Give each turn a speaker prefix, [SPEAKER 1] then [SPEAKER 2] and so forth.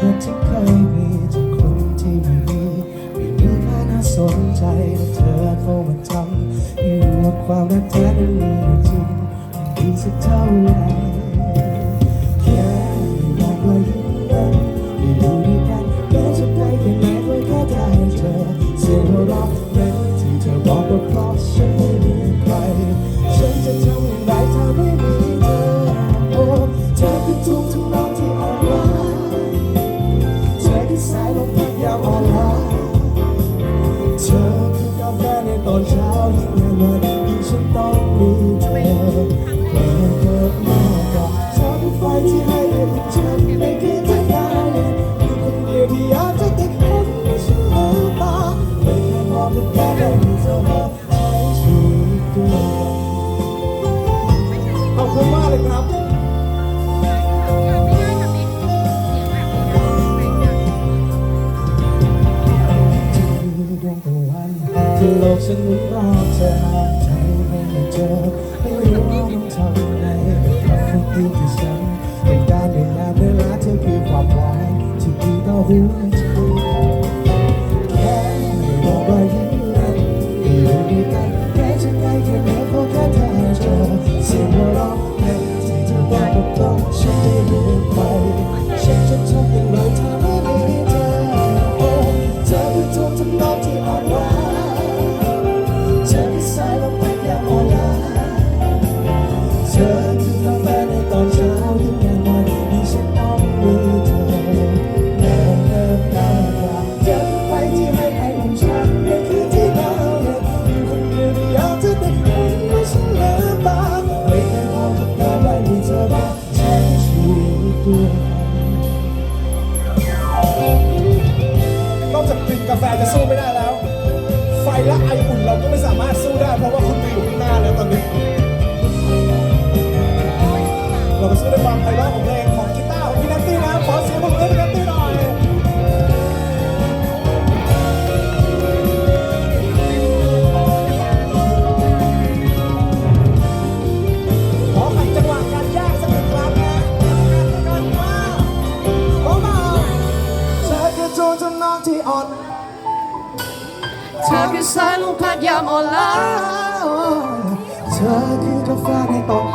[SPEAKER 1] วักที่เคยมีจากคนที่ไม่มีไม่มีแค่น่าสนใจแต่เธอเข้ามาทำให้รู้ว่าความรักแท้นั้นมีอยู่จริงมีสักเท่าไหร่ อนเช้าที่เมื่อวันยิ่ฉันต้องมีเธอเธอเกิดมากกว่าชอบไฟที่ให้ได้พบฉันไม่เคยจะได้เลยอยู่คนเดียวที่อยากจะติดคนไม่นชื่อตาไม่เคยมองเป็นแค่ได้มีเธอมาใช้ชีวิตด้วยขอบคุณมากเลยครับ กฉันรู้ว่าเธอใจไม่เจอไม่รู้ว่าต้องทำไงกับคนที่ที่ฉันต้องการในนานเวลาเธอคือความหวังที่ดีต่อหัว นอกจากกลิ่นกาแฟจะ
[SPEAKER 2] สู้ไม่ได้แล้ว ไฟและไออุ่นเราก็ไม่สามารถสู้ได้เพราะว่าคุณ น้อง
[SPEAKER 1] ที่อ่อน
[SPEAKER 3] เธอคือสายลมพัดยามอ่อนล้า
[SPEAKER 1] เธอคือกาแฟในตอน